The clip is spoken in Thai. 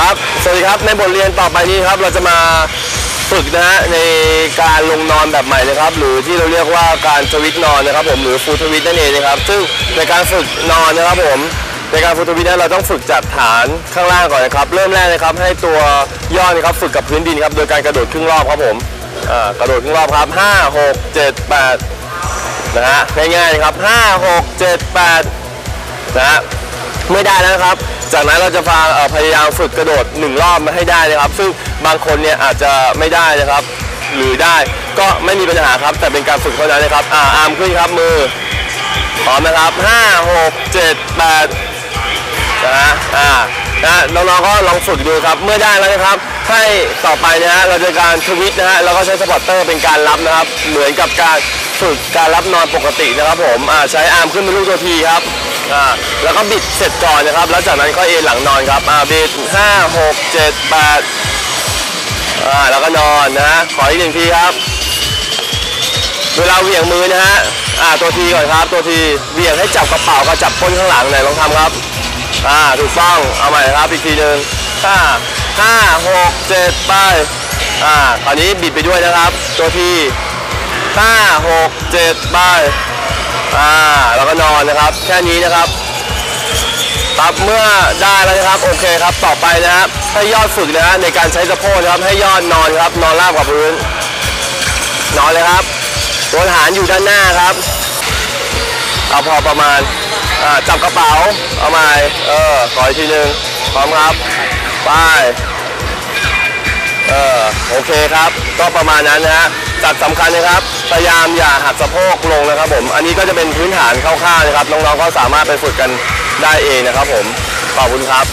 ครับ ในบทเรียนต่อไปนี้ครับ เราจะมาฝึกนะฮะในการลงนอนแบบใหม่นะครับ หรือที่เราเรียกว่าการทวิตนอนนะครับ ผม หรือฟูทวิตนั่นเองนะครับ ซึ่งในการฝึกนอนนะครับผม ในการฟูทวิตนั้นเราต้องฝึกจากฐานข้างล่างก่อนนะครับ เริ่มแรกนะครับ ให้ตัวย่อนะครับฝึกกับพื้นดินครับ โดยการกระโดดครึ่งรอบครับผม อ่า กระโดดครึ่งรอบครับห้าหกเจ็ดแปดนะฮะ ง่ายๆนะครับห้าหกเจ็ดแปด นะฮะไม่ได้แล้วนะครับ จากนั้นเราจะพาพยายามฝึกกระโดดหนึ่งรอบมาให้ได้นะครับ ซึ่งบางคนเนี่ยอาจจะไม่ได้นะครับ หรือได้ก็ไม่มีปัญหาครับ แต่เป็นการฝึกเท่านั้นนะครับอ่าอาร์มขึ้นครับมือพร้อมนะครับห้าหกเจ็ดแปดนะฮะอ่านะน้องๆก็ลองฝึกดูครับ เมื่อได้แล้วนะครับ ให้ต่อไปนะฮะเราจะการทวิตนะฮะแล้วก็ใช้สปอร์ตเตอร์เป็นการรับนะครับ เหมือนกับการฝึกการรับนอนปกตินะครับผมอ่าใช้อาร์มขึ้นเป็นลูกตัวทีครับ อ่าแล้วก็บิดเสร็จก่อนนะครับ แล้วจากนั้นก็เอนหลังนอนครับอ่าบิดห้าหกเจ็ดแปดอ่าแล้วก็นอนนะฮะขออีกหนึ่งทีครับ เวลาเหวี่ยงมือนะฮะอ่าตัวทีก่อนครับ ตัวทีเหวี่ยงให้จับกระเป๋ากับจับก้นข้างหลังไหนลองทำครับอ่าถูกต้องเอาใหม่ครับอีกทีหนึ่งห้าห้าหกเจ็ดไปอ่าคราวนี้บิดไปด้วยนะครับ ตัวทีห้าหกเจ็ดไป อ่าแล้วก็นอนนะครับ แค่นี้นะครับครับเมื่อได้แล้วนะครับโอเคครับต่อไปนะครับให้ยอดฝึกนะฮะในการใช้สะโพกนะครับให้ยอดนอนครับนอนราบกับพื้น นอนเลยครับตัวฐานอยู่ด้านหน้าครับเอาพอประมาณอ่าจับกระเป๋าเอาใหม่เออขออีกทีหนึ่งพร้อมครับไป เออโอเคครับ ก็ประมาณนั้นนะฮะจัดสำคัญนะครับพยายามอย่าหักสะโพกลงนะครับ ผม อันนี้ก็จะเป็นพื้นฐานคร่าวๆนะครับน้องๆก็สามารถไปฝึกกันได้เองนะครับ ผมขอบคุณครับ